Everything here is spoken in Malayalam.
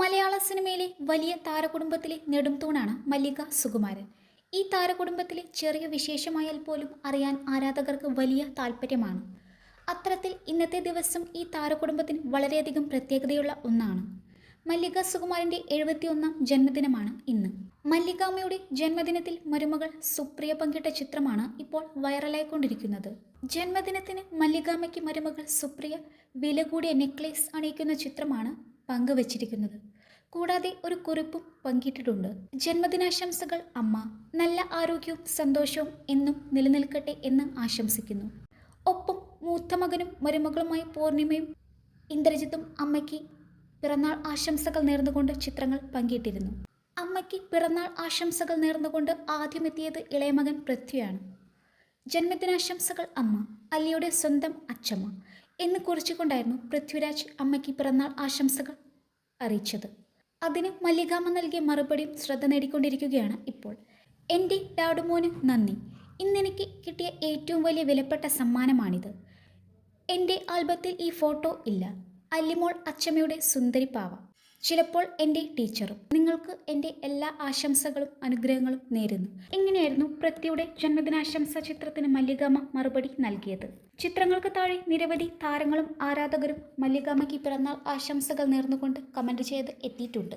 മലയാള സിനിമയിലെ വലിയ താരകുടുംബത്തിലെ നെടുംതൂണാണ് മല്ലിക സുകുമാരൻ. ഈ താരകുടുംബത്തിലെ ചെറിയ വിശേഷമായാൽ പോലും അറിയാൻ ആരാധകർക്ക് വലിയ താല്പര്യമാണ് അത്തരത്തിൽ ഇന്നത്തെ ദിവസം ഈ താരകുടുംബത്തിന് വളരെയധികം പ്രത്യേകതയുള്ള ഒന്നാണ്. മല്ലിക സുകുമാരന്റെ എഴുപത്തിയൊന്നാം ജന്മദിനമാണ് ഇന്ന്. മല്ലികാമ്മയുടെ ജന്മദിനത്തിൽ മരുമകൾ സുപ്രിയ പങ്കിട്ട ചിത്രമാണ് ഇപ്പോൾ വൈറലായിക്കൊണ്ടിരിക്കുന്നത്. ജന്മദിനത്തിന് മല്ലികാമ്മയ്ക്ക് മരുമകൾ സുപ്രിയ വില കൂടിയ നെക്ലേസ് അണിയിക്കുന്ന ചിത്രമാണ് പങ്കുവച്ചിരിക്കുന്നത്. കൂടാതെ ഒരു കുറിപ്പും പങ്കിട്ടിട്ടുണ്ട്. ജന്മദിനാശംസകൾ അമ്മ നല്ല ആരോഗ്യവും സന്തോഷവും എന്നും നിലനിൽക്കട്ടെ എന്ന് ആശംസിക്കുന്നു. ഒപ്പം മൂത്ത മകനും മരുമകളുമായി പൂർണിമയും ഇന്ദ്രജിത്തും അമ്മയ്ക്ക് പിറന്നാൾ ആശംസകൾ നേർന്നുകൊണ്ട് ചിത്രങ്ങൾ പങ്കിട്ടിരുന്നു. അമ്മയ്ക്ക് പിറന്നാൾ ആശംസകൾ നേർന്നുകൊണ്ട് ആദ്യമെത്തിയത് ഇളയമകൻ പൃഥ്വിയാണ്. ജന്മദിനാശംസകൾ അമ്മ അല്ലിയുടെ സ്വന്തം അച്ചമ്മ എന്ന് കുറിച്ചുകൊണ്ടായിരുന്നു പൃഥ്വിരാജ് അമ്മയ്ക്ക് പിറന്നാൾ ആശംസകൾ അറിയിച്ചത്. അതിന് മല്ലികാമ്മ നൽകിയ മറുപടിയും ശ്രദ്ധ നേടിക്കൊണ്ടിരിക്കുകയാണ് ഇപ്പോൾ. എന്റെ ഡാഡുമോന് നന്ദി. ഇന്നെനിക്ക് കിട്ടിയ ഏറ്റവും വലിയ വിലപ്പെട്ട സമ്മാനമാണിത്. എന്റെ ആൽബത്തിൽ ഈ ഫോട്ടോ ഇല്ല. അല്ലിമോൾ അച്ചമ്മയുടെ സുന്ദരി പാവ. ചിലപ്പോൾ എന്റെ ടീച്ചറും നിങ്ങൾക്ക് എന്റെ എല്ലാ ആശംസകളും അനുഗ്രഹങ്ങളും നേരുന്നു. ഇങ്ങനെയായിരുന്നു പൃഥ്വിയുടെ ജന്മദിനാശംസ ചിത്രത്തിന് മല്ലികാമ മറുപടി നൽകിയത്. ചിത്രങ്ങൾക്ക് താഴെ നിരവധി താരങ്ങളും ആരാധകരും മല്ലികാമയ്ക്ക് പിറന്നാൾ ആശംസകൾ നേർന്നുകൊണ്ട് കമന്റ് ചെയ്ത് എത്തിയിട്ടുണ്ട്.